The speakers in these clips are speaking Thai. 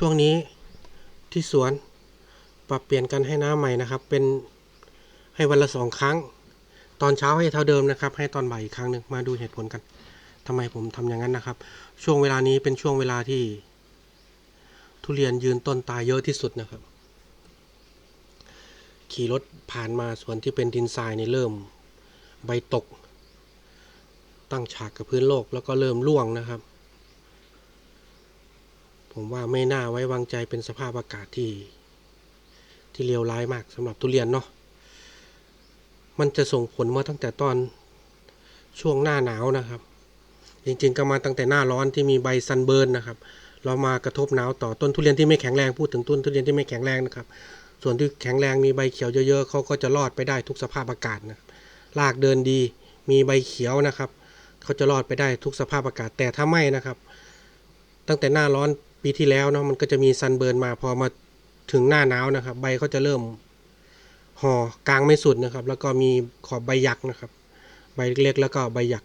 ช่วงนี้ที่สวนปรับเปลี่ยนกันให้น้ำใหม่นะครับ เป็นให้วันละสองครั้ง ตอนเช้าให้เท่าเดิมนะครับ ให้ตอนบ่ายอีกครั้งหนึ่งมาดูเหตุผลกันทำไมผมทำอย่างนั้นนะครับ ช่วงเวลานี้เป็นช่วงเวลาที่ ทุเรียนยืนต้นตายเยอะที่สุดนะครับ ขี่รถผ่านมาสวนที่เป็นดินทรายนี่เริ่ม ใบตก ตั้งฉากกับพื้นโลกแล้วก็เริ่มร่วงนะครับ ผมว่าไม่น่าไว้วางใจเป็นสภาพอากาศที่ ที่เลวร้ายมากสำหรับทุเรียนเนาะมันจะส่งผลมาตั้งแต่ตอนช่วงหน้าหนาวนะครับ จริงๆก็มาตั้งแต่หน้าร้อนที่มีใบซันเบิร์นนะครับ เรามากระทบหนาวต่อต้นทุเรียนที่ไม่แข็งแรงพูดถึงต้นทุเรียนที่ไม่แข็งแรงนะครับ ส่วนที่แข็งแรงมีใบเขียวเยอะๆเขาก็จะรอดไปได้ทุกสภาพอากาศนะรากเดินดี มีใบเขียวนะครับเขาจะรอดไปได้ทุกสภาพอากาศแต่ถ้าไม่นะครับ ตั้งแต่หน้าร้อน ปีที่แล้วเนาะมันก็จะมีซันเบิร์นมาพอมาถึงหน้าหนาวนะครับ ใบเขาจะเริ่มห่อกลางไม่สุดนะครับ แล้วก็มีขอบใบหยักนะครับ ใบเล็กๆแล้วก็ใบหยัก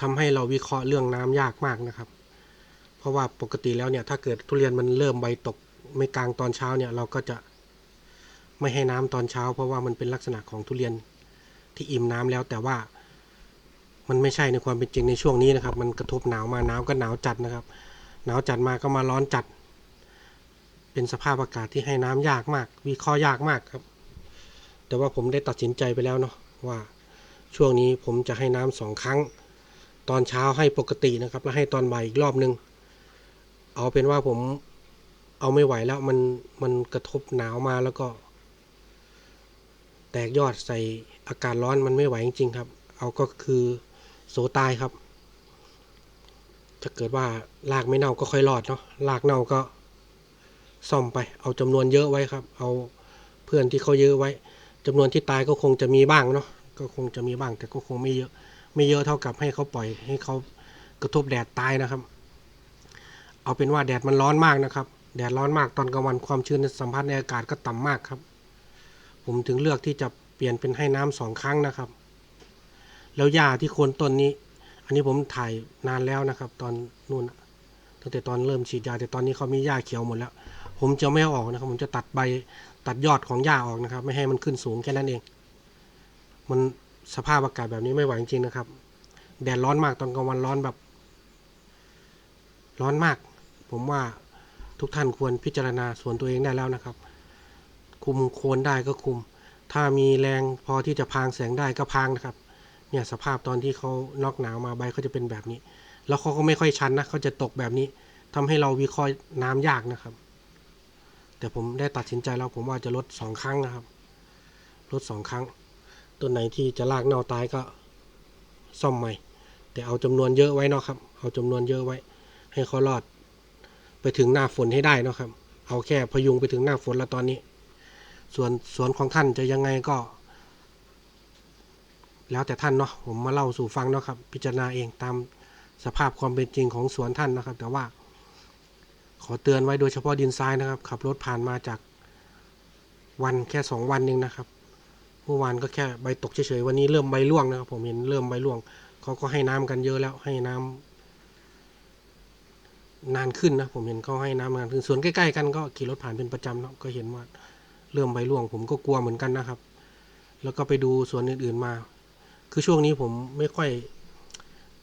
ทำให้เราวิเคราะห์เรื่องน้ำยากมากนะครับ เพราะว่าปกติแล้วเนี่ยถ้าเกิดทุเรียนมันเริ่มใบตกไม่กลางตอนเช้าเนี่ยเราก็จะไม่ให้น้ำตอนเช้า เพราะว่ามันเป็นลักษณะของทุเรียนที่อิ่มน้ำแล้วแต่ว่ามันไม่ใช่ในความเป็นจริงในช่วงนี้นะครับ มันกระทบหนาวมาหนาวก็หนาวจัดนะครับ หนาวจัดมาก็มาร้อนจัด เป็นสภาพอากาศที่ให้น้ำยากมาก วิเคราะห์ยากมากครับ แต่ว่าผมได้ตัดสินใจไปแล้วเนาะว่าช่วงนี้ผมจะให้น้ำสองครั้ง ตอนเช้าให้ปกตินะครับ แล้วให้ตอนบ่ายอีกรอบนึง เอาเป็นว่าผมเอาไม่ไหวแล้วมันมันกระทบหนาวมาแล้วก็ แตกยอดใส่อากาศร้อนมันไม่ไหวจริงๆครับ เอาก็คือโสตายครับ ถ้าเกิดว่ารากไม่เน่าก็ค่อยรอดเนาะรากเน่าก็ซ่อมไป เอาจำนวนเยอะไว้ครับ เอาเพื่อนที่เขาเยอะไว้จำนวนที่ตายก็คงจะมีบ้างเนาะก็คงจะมีบ้างแต่ก็คงไม่เยอะ ไม่เยอะเท่ากับให้เขาปล่อยให้เขากระทบแดดตายนะครับ เอาเป็นว่าแดดมันร้อนมากนะครับ แดดร้อนมากตอนกลางวันความชื้นสัมผัสในอากาศก็ต่ำมากครับ ผมถึงเลือกที่จะเปลี่ยนเป็นให้น้ำสองครั้งนะครับ แล้วหญ้าที่โคนต้นนี้ อันนี้ผมถ่ายนานแล้วนะครับ ตอนนู่นตั้งแต่ตอนเริ่มฉีดยา แต่ตอนนี้เขามีหญ้าเขียวหมดแล้ว ผมจะไม่เอาออกนะครับ ผมจะตัดใบตัดยอดของหญ้าออกนะครับ ไม่ให้มันขึ้นสูงแค่นั้นเอง มันสภาพอากาศแบบนี้ไม่ไหวจริงๆนะครับ แดดร้อนมากตอนกลางวันร้อนแบบ ร้อนมาก ผมว่าทุกท่านควรพิจารณาส่วนตัวเองได้แล้วนะครับ คุมโคนได้ก็คุม ถ้ามีแรงพอที่จะพางแสงได้ก็พางนะครับ เนี่ยสภาพตอนที่เขานอกหนาวมาใบเขาจะเป็นแบบนี้ แล้วเขาก็ไม่ค่อยชันนะเขาจะตกแบบนี้ทำให้เราวิเคราะห์น้ำยากนะครับ แต่ผมได้ตัดสินใจแล้วผมว่าจะลดสองครั้งนะครับลดสองครั้งต้นไหนที่จะลากเน่าตายก็ซ่อมใหม่ แต่เอาจำนวนเยอะไว้เนาะครับ เอาจำนวนเยอะไว้ ให้เขารอด ไปถึงหน้าฝนให้ได้เนาะครับ เอาแค่พยุงไปถึงหน้าฝนแล้วตอนนี้ ส่วนสวนของท่านจะยังไงก็ แล้วแต่ท่านเนาะผมมาเล่าสู่ฟังเนาะครับ พิจารณาเองตามสภาพความเป็นจริงของสวนท่านนะครับ แต่ว่า ขอเตือนไว้โดยเฉพาะดินทรายนะครับ ขับรถผ่านมาจากวันแค่สองวันเองนะครับเมื่อวานก็แค่ใบตกเฉยๆวันนี้เริ่มใบร่วงนะครับ ผมเห็นเริ่มใบร่วงเขาก็ให้น้ำกันเยอะแล้วให้น้ำนานขึ้นนะผมเห็นเขาให้น้ำนานขึ้นส่วนใกล้ๆกันก็ขี่รถผ่านเป็นประจำเนาะก็เห็นว่าเริ่มใบร่วง ผมก็กลัวเหมือนกันนะครับ แล้วก็ไปดูสวนอื่นๆมา คือช่วงนี้ผมไม่ค่อย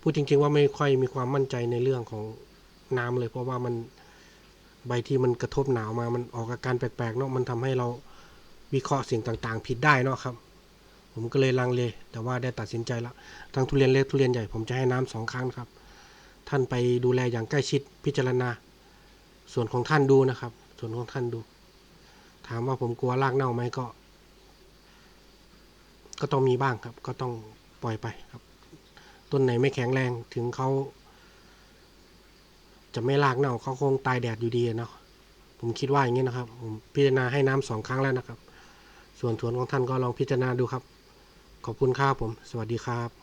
พูดจริง ๆ ว่าไม่ค่อยมีความมั่นใจในเรื่องของน้ำเลย เพราะว่ามันใบที่มันกระทบหนาวมามันออกอาการแปลกๆเนาะมันทำให้เราวิเคราะห์สิ่งต่างๆ ผิดได้เนาะครับ ผมก็เลยลังเล แต่ว่าได้ตัดสินใจแล้วทั้งทุเรียนเล็กทุเรียนใหญ่ผมจะให้น้ำสองครั้งครับ ท่านไปดูแลอย่างใกล้ชิดพิจารณา ส่วนของท่านดูนะครับ ส่วนของท่านดู ถามว่าผมกลัวรากเน่าไหมก็ ก็ต้องมีบ้างครับ ก็ต้องปล่อยไปครับ ต้นไหนไม่แข็งแรงถึงเขาจะไม่รากเน่าเขาคงตายแดดอยู่ดีเนาะผมคิดว่าอย่างนี้นะครับ ผมพิจารณาให้น้ำสองครั้งแล้วนะครับ ส่วนสวนของท่านก็ลองพิจารณาดูครับ ขอบคุณครับผม สวัสดีครับ